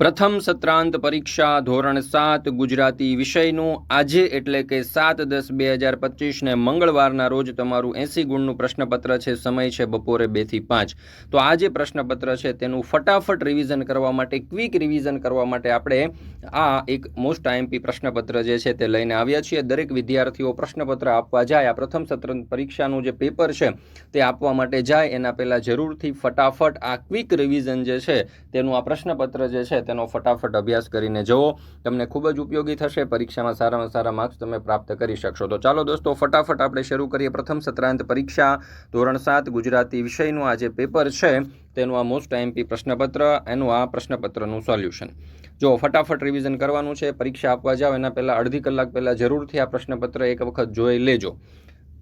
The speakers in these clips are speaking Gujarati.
પ્રથમ સત્રાંત પરીક્ષા ધોરણ સાત ગુજરાતી વિષયનું આજે એટલે કે સાત દસ બે હજાર પચીસને મંગળવારના રોજ તમારું એંસી ગુણનું પ્રશ્નપત્ર છે, સમય છે બપોરે બેથી પાંચ. તો આ જે પ્રશ્નપત્ર છે તેનું ફટાફટ રિવિઝન કરવા માટે ક્વિક રિવિઝન કરવા માટે આપણે આ એક મોસ્ટ આઈએમપી પ્રશ્નપત્ર જે છે તે લઈને આવ્યા છીએ. દરેક વિદ્યાર્થીઓ પ્રશ્નપત્ર આપવા જાય, આ પ્રથમ સત્ર પરીક્ષાનું જે પેપર છે તે આપવા માટે જાય, એના પહેલાં જરૂરથી ફટાફટ આ ક્વિક રિવિઝન જે છે તેનું આ પ્રશ્નપત્ર જે છે તેનો ફટાફટ અભ્યાસ કરીને જુઓ. તમને ખૂબ જ ઉપયોગી થશે. પરીક્ષામાં સારામાં સારા માર્ક્સ તમે પ્રાપ્ત કરી શકશો. તો ચાલો દોસ્તો, ફટાફટ આપણે શરૂ કરીએ પ્રથમ સત્રાંત પરીક્ષા. ધોરણ સાત, ગુજરાતી વિષયનું આ જે પેપર છે. તેનું આ મોસ્ટ આઈએમપી પ્રશ્નપત્ર, એનું આ પ્રશ્નપત્રનું સોલ્યુશન જો ફટાફટ રિવિઝન કરવાનું છે. પરીક્ષા આપવા જાઓ. એના પહેલાં અડધી કલાક પહેલાં જરૂરથી આ પ્રશ્નપત્ર એક વખત જોઈ લેજો.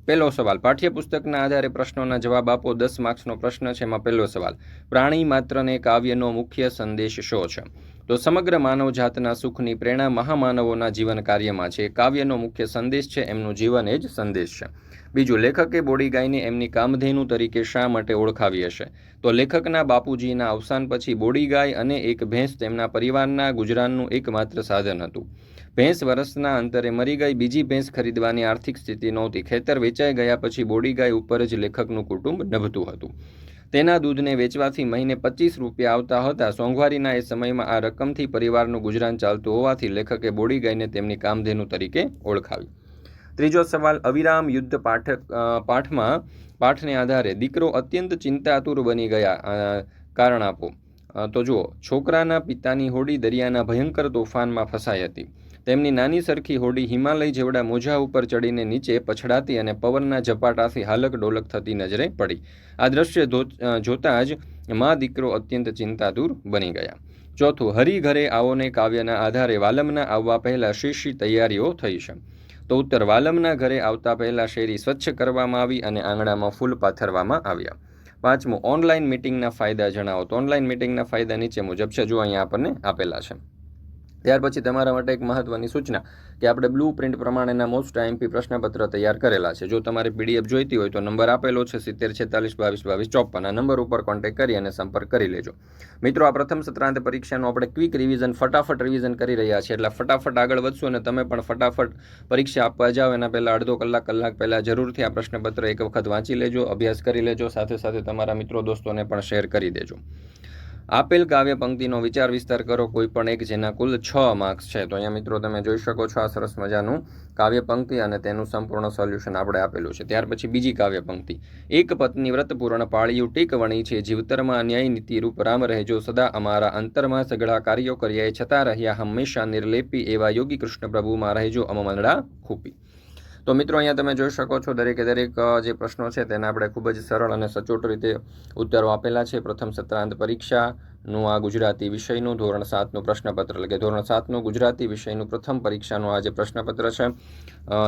પહેલો સવાલ. પાઠ્યપુસ્તકના આધારે પ્રશ્નોના જવાબ આપો. દસ માર્ક્સનો પ્રશ્ન છે એમાં પહેલો સવાલ. પ્રાણી માત્રને કાવ્યનો મુખ્ય સંદેશ શો છે? તો સમગ્ર માનવજાતના સુખની પ્રેરણા મહામાનવોના જીવન કાર્યમાં છે. કાવ્યનો મુખ્ય સંદેશ છે, એમનું જીવન એ જ સંદેશ છે. બીજું, લેખકે બોડી ગાયને એમની કામધેનુ તરીકે શા માટે ઓળખાવી હશે? તો લેખકના બાપુજીના અવસાન પછી બોડી ગાય અને એક ભેંસ તેમના પરિવારના ગુજરાનનું એકમાત્ર સાધન હતું. ભેંસ વર્ષના અંતરે મરી ગઈ બીજી ભેંસ ખરીદવાની આર્થિક સ્થિતિ નહોતી. ખેતર વેચાઈ ગયા પછી બોડી ગાય ઉપર જ લેખકનું કુટુંબ નભતું હતું. તેના દૂધને વેચવાથી મહિને પચીસ રૂપિયા આવતા હતા. સોંઘવારીના એ સમયમાં આ રકમથી પરિવારનું ગુજરાન ચાલતું હોવાથી લેખકે બોડી ગાયને તેમની કામધેનુ તરીકે ઓળખાવી ત્રીજો સવાલ, અવિરામ યુદ્ધ પાઠક પાઠમાં, પાઠને આધારે દીકરો અત્યંત ચિંતાતુર બની ગયા કારણ આપો. તો જુઓ, છોકરાના પિતાની હોડી દરિયાના ભયંકર તોફાનમાં ફસાઈ હતી. તેમની નાની સરખી હોડી હિમાલય જેવડા મોજા ઉપર ચડીને નીચે પછડાતી અને પવનના ઝપાટાથી હાલક ડોલક થતી નજરે પડી. આ દ્રશ્ય જોતાં જ મા દીકરો અત્યંત ચિંતાતુર બની ગયા. ચોથું, હરી ઘરે આવોને કાવ્યના આધારે વાલમના આવવા પહેલાં શી શી તૈયારીઓ થઈ છે. તો ઉત્તર, વાલમના ઘરે આવતા પહેલાં શેરી સ્વચ્છ કરવામાં આવી અને આંગણામાં ફૂલ પાથરવામાં આવ્યા. પાંચમું, ઓનલાઈન મિટિંગના ફાયદા જણાવો. તો ઓનલાઈન મિટિંગના ફાયદા નીચે મુજબ છે. જો અહીંયા આપણને આપેલા છે. ત્યાર પછી તમારા માટે એક મહત્વની સૂચના કે આપણે બ્લુ પ્રિન્ટ પ્રમાણેના મોસ્ટ આઈએમપી પ્રશ્નપત્ર તૈયાર કરેલા છે. જો તમારે પીડીએફ જોઈતી હોય તો નંબર આપેલો છે સિત્તેર, છેતાલીસ, બાવીસ બાવીસ, ચોપન. આ નંબર ઉપર કોન્ટેક્ટ કરી અને સંપર્ક કરી લેજો. મિત્રો, આ પ્રથમ સત્રાંત પરીક્ષાનું આપણે ક્વિક રિવિઝન ફટાફટ રિવિઝન કરી રહ્યા છીએ. એટલે ફટાફટ આગળ વધશું અને તમે પણ ફટાફટ પરીક્ષા આપવા જાઓ એના પહેલાં અડધો કલાક કલાક પહેલાં જરૂરથી આ પ્રશ્નપત્ર એક વખત વાંચી લેજો, અભ્યાસ કરી લેજો. સાથે સાથે તમારા મિત્રો, દોસ્તોને પણ શેર કરી દેજો. આપેલ કાવ્ય પંક્તિનો વિચાર વિસ્તાર કરો, કોઈ પણ એક જેના કુલ છ માર્ક્સ છે. તો અહીંયા મિત્રો તમે જોઈ શકો છો આ સરસ મજાનું કાવ્ય પંક્તિ અને તેનું સંપૂર્ણ સોલ્યુશન આપણે આપેલું છે. ત્યાર પછી બીજી કાવ્ય પંક્તિ. એક પત્ની વ્રત પૂર્ણ પાળિયું ટીક વણી છે, જીવતરમાં અન્યાય નીતિ રૂપ રામ રહેજો સદા અમારા અંતરમાં સઘળા કાર્યો કર્યા છતાં રહ્યા હંમેશા નિર્લેપી એવા યોગી કૃષ્ણ પ્રભુમાં રહેજો અમમલડા ખૂપી. તો મિત્રો, અહીંયા તમે જોઈ શકો છો દરેકે દરેક જે પ્રશ્નો છે તેને આપણે ખૂબ જ સરળ અને સચોટ રીતે ઉત્તરો આપેલા છે. પ્રથમ સત્રાંત પરીક્ષાનું આ ગુજરાતી વિષયનું, ધોરણ સાતનું પ્રશ્નપત્ર. એટલે કે ધોરણ સાતનું ગુજરાતી વિષયનું પ્રથમ પરીક્ષાનું આ જે પ્રશ્નપત્ર છે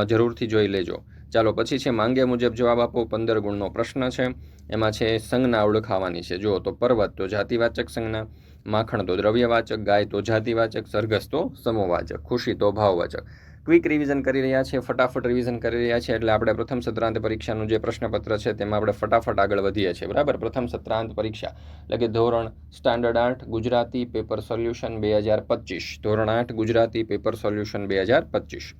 જરૂરથી જોઈ લેજો. ચાલો, પછી છે માંગે મુજબ જવાબ આપો. પંદર ગુણનો પ્રશ્ન છે. એમાં છે સંજ્ઞા ઓળખાવાની છે. જુઓ તો પર્વત તો જાતિવાચક સંજ્ઞા, માખણ તો દ્રવ્યવાચક, ગાય તો જાતિવાચક, સરઘસ તો સમોવાચક, ખુશી તો ભાવવાચક. ક્વિક રિવિઝન કરી રહ્યા છીએ ફટાફટ રિવિઝન કરી રહ્યા છીએ એટલે આપણે પ્રથમ સત્રાંત પરીક્ષાનું જે પ્રશ્નપત્ર છે, તેમાં આપણે ફટાફટ આગળ વધીએ છીએ, બરાબર? પ્રથમ સત્રાંત પરીક્ષા, એટલે કે ધોરણ સ્ટાન્ડર્ડ આઠ, ગુજરાતી પેપર સોલ્યુશન બે હજાર પચીસ. ધોરણ આઠ, ગુજરાતી પેપર સોલ્યુશન બે હજાર પચીસ.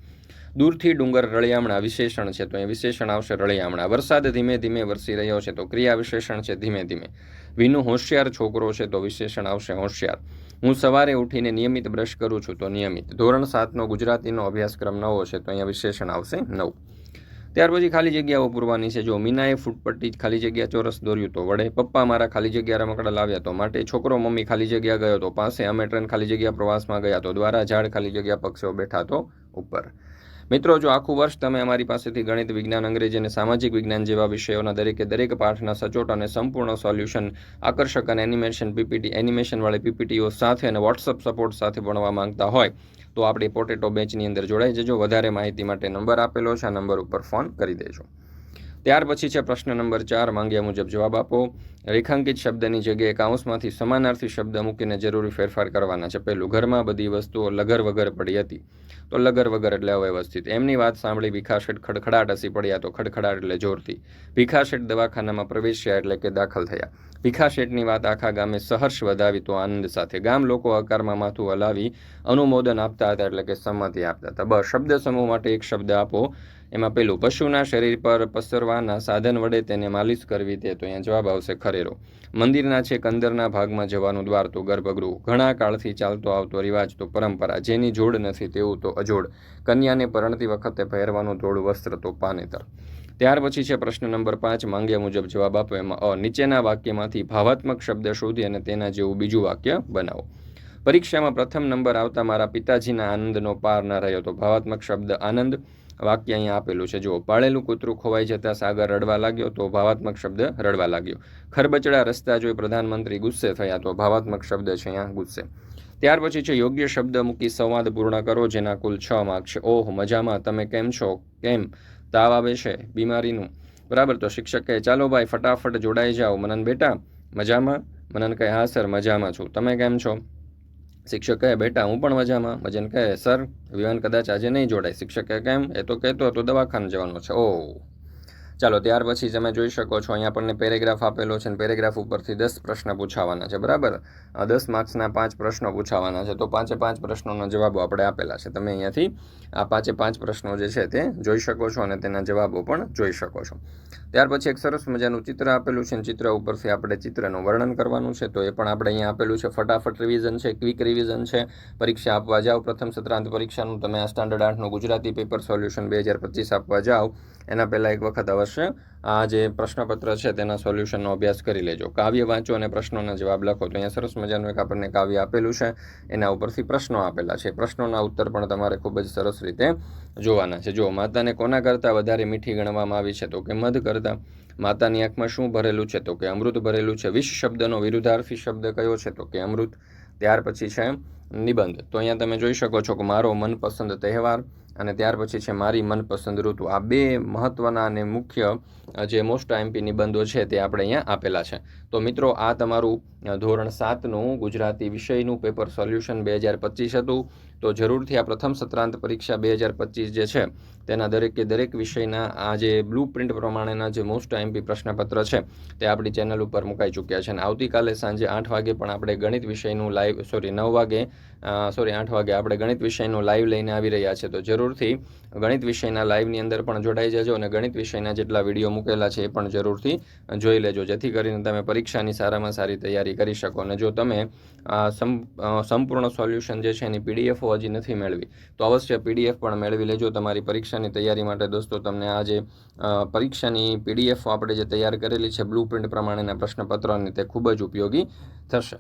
દૂરથી ડુંગર રળિયામણા વિશેષણ છે, તો એ વિશેષણ આવશે રળિયામણા. વરસાદ ધીમે ધીમે વરસી રહ્યો છે, તો ક્રિયા વિશેષણ છે ધીમે ધીમે. વિનુ હોશિયાર છોકરો છે, તો વિશેષણ આવશે હોશિયાર. હું સવારે ઉઠીને નિયમિત બ્રશ કરું છું તો નિયમિત. ધોરણ સાતનો ગુજરાતીનો અભ્યાસક્રમ નવો છે તો અહીંયા વિશેષણ આવશે નવ. ત્યાર પછી ખાલી જગ્યાઓ પૂરવાની છે. જો મીનાએ ફૂટપટ્ટી ખાલી જગ્યા ચોરસ દોર્યું તો વડે. પપ્પા મારા ખાલી જગ્યા રમકડા લાવ્યા તો માટે. છોકરો મમ્મી ખાલી જગ્યા ગયો તો પાસે. અમે ટ્રેન ખાલી જગ્યા પ્રવાસમાં ગયા તો દ્વારા ઝાડ ખાલી જગ્યા પક્ષીઓ બેઠા તો ઉપર. મિત્રો, જો આખું વર્ષ તમે અમારી પાસેથી ગણિત વિજ્ઞાન, અંગ્રેજી અને સામાજિક વિજ્ઞાન જેવા વિષયોના દરેકે દરેક પાઠના સચોટ અને સંપૂર્ણ સોલ્યુશન, આકર્ષક અને એનિમેશન પીપીટી એનિમેશનવાળી પીપીટીઓ સાથે અને વોટ્સઅપ સપોર્ટ સાથે ભણવા માંગતા હોય, તો આપણી પોટેટો બેચની અંદર જોડાઈ જજો. વધારે માહિતી માટે નંબર આપેલો છે. આ નંબર ઉપર ફોન કરી દેજો. ત્યાર પછી છે પ્રશ્ન નંબર ચાર, માંગ્યા મુજબ જવાબ આપો. રેખાંકિત શબ્દની જગ્યાએ કાઉન્સમાંથી સમાનાર્થી શબ્દ મૂકીને જરૂરી ફેરફાર કરવાના છે. પહેલું, ઘરમાં બધી વસ્તુઓ લગર વગર પડી હતી. તો લગર વગર એટલે અવ્યવસ્થિત. એમની વાત સાંભળી ભીખાશેઠ ખડખડાટ હસી પડ્યા તો ખડખડાટ એટલે જોરથી. ભીખાશેઠ દવાખાનામાં પ્રવેશ્યા એટલે કે દાખલ થયા. ભીખા શેઠની વાત આખા ગામે સહર્ષ વધાવી તો આનંદ સાથે ગામ લોકો આકારમાં માથું હલાવી અનુમોદન આપતા હતા એટલે કે સંમતિ આપતા હતા. બસ, શબ્દ સમૂહ માટે એક શબ્દ આપો. એમાં પેલું, પશુના શરીર પર પસરવાના સાધન વડે તેને માલિશ કરવી તે. તો અહીંયા જવાબ આવશે ખરેરો. મંદિરના છેક અંદરના ભાગમાં જવાનું દ્વાર તો ગર્ભગૃહ. ઘણા કાળથી ચાલતો આવતો રિવાજ તો પરંપરા. જેની જોડ નથી તેવું તો અજોડ. કન્યાને પરણતી વખતે પહેરવાનું ધોળું વસ્ત્ર તો પાનેતર. ત્યાર પછી છે પ્રશ્ન નંબર પાંચ, માંગ્યા મુજબ જવાબ આપો. એમાં અ, નીચેના વાક્યમાંથી ભાવાત્મક શબ્દ શોધી અને તેના જેવું બીજું વાક્ય બનાવો. પરીક્ષામાં પ્રથમ નંબર આવતા મારા પિતાજીના આનંદનો પાર ન રહ્યો તો ભાવાત્મક શબ્દ આનંદ વાક્ય અહીંયા આપેલું છે. જુઓ, પાળેલું કૂતરું ખોવાઈ જતાં સાગર રડવા લાગ્યો તો ભાવાત્મક શબ્દ રડવા લાગ્યો. ખરબચડા રસ્તા જોઈ પ્રધાનમંત્રી ગુસ્સે થયા તો ભાવાત્મક શબ્દ છે અહીંયા ગુસ્સે. ત્યાર પછી છે, યોગ્ય શબ્દ મૂકી સંવાદ પૂર્ણ કરો, જેના કુલ છ માર્ક છે. ઓહ, મજામાં. તમે કેમ છો? કેમ? તાવ આવે છે, બીમારીનું. બરાબર, તો શિક્ષક કહે, ચાલો ભાઈ, ફટાફટ જોડાઈ જાઓ. મનન બેટા, મજામાં? મનન કહે, હા, સર, મજામાં છું. તમે કેમ છો? શિક્ષક કહે, બેટા, હું પણ મજામાં. મજન કહે, સર વિવાન કદાચ આજે નહીં જોડાય. શિક્ષક કહે, કેમ? એ તો કહેતો હતો દવાખાને જવાનો છે. ઓ ચાલો, ત્યાર પછી તમે જોઈ શકો છો, અહીંયા આપણને પેરેગ્રાફ આપેલો છે અને પેરેગ્રાફ ઉપરથી દસ પ્રશ્ન પૂછાવાના છે, બરાબર? દસ માર્ક્સના પાંચ પ્રશ્નો પૂછાવાના છે, તો પાંચે પાંચ પ્રશ્નોના જવાબો આપણે આપેલા છે. તમે અહીંયાથી આ પાંચે પાંચ પ્રશ્નો જે છે તે જોઈ શકો છો અને તેના જવાબો પણ જોઈ શકો છો. ત્યાર પછી એક સરસ મજાનું ચિત્ર આપેલું છે ચિત્ર ઉપરથી આપણે ચિત્રનું વર્ણન કરવાનું છે, તો એ પણ આપણે અહીંયા આપેલું છે. ફટાફટ રિવિઝન છે ક્વિક રિવિઝન છે. પરીક્ષા આપવા જાઓ, પ્રથમ સત્રાંત પરીક્ષાનું. તમે આ સ્ટાન્ડર્ડ આઠનું ગુજરાતી પેપર સોલ્યુશન બે હજાર પચીસ આપવા જાઓ. એના પહેલાં એક વખત અવશ્ય આ જે પ્રશ્નપત્ર છે તેના સોલ્યુશનનો અભ્યાસ કરી લેજો. કાવ્ય વાંચો અને પ્રશ્નોના જવાબ લખો. તો અહીંયા સરસ મજાનું એક આપણને કાવ્ય આપેલું છે. એના ઉપરથી પ્રશ્નો આપેલા છે. પ્રશ્નોના ઉત્તર પણ તમારે ખૂબ જ સરસ રીતે જોવાના છે. જો માતાને કોના કરતાં વધારે મીઠી ગણવામાં આવી છે? તો કે મધ કરતાં. માતાની આંખમાં શું ભરેલું છે? તો કે અમૃત ભરેલું છે. વિશ શબ્દનો વિરુદ્ધાર્થી શબ્દ કયો છે? તો કે અમૃત. ત્યાર પછી છે નિબંધ. તો અહીંયા તમે જોઈ શકો છો કે મારો મનપસંદ તહેવાર અને ત્યાર પછી છે મારી મનપસંદ ઋતુ. આ બે મહત્ત્વના અને મુખ્ય જે મોસ્ટ આઈએમપી નિબંધો છે તે આપણે અહીંયા આપેલા છે. તો મિત્રો, આ તમારું ધોરણ સાતનું ગુજરાતી વિષયનું પેપર સોલ્યુશન બે હજાર પચીસ હતું. તો જરૂરથી આ પ્રથમ સત્રાંત પરીક્ષા બે હજાર પચીસ જે છે, તેના દરેકે દરેક વિષયના આ જે બ્લુ પ્રિન્ટ પ્રમાણેના જે મોસ્ટ આઈએમપી પ્રશ્નપત્ર છે, તે આપણી ચેનલ ઉપર મુકાઈ ચૂક્યા છે. અને આવતીકાલે સાંજે આઠ વાગે પણ આપણે ગણિત વિષયનું લાઈવ સોરી નવ વાગે સોરી આઠ વાગે આપણે ગણિત વિષયનું લાઈવ લઈને આવી રહ્યા છે. તો જરૂરથી ગણિત વિષયના લાઈવની અંદર પણ જોડાઈ જજો અને ગણિત વિષયના જેટલા વીડિયો મૂકેલા છે એ પણ જરૂરથી જોઈ લેજો. જેથી કરીને તમે પરીક્ષાની સારામાં સારી તૈયારી કરી શકો અને જો તમે સંપૂર્ણ સોલ્યુશન જે છે એની પીડીએફો હજી નથી મેળવી, તો અવશ્ય પીડીએફ પણ મેળવી લેજો. તમારી પરીક્ષાની તૈયારી માટે દોસ્તો, તમને આ જે પરીક્ષાની પીડીએફ આપણે જે તૈયાર કરેલી છે બ્લુ પ્રિન્ટ પ્રમાણેના પ્રશ્નપત્રોની તે ખૂબ જ ઉપયોગી થશે.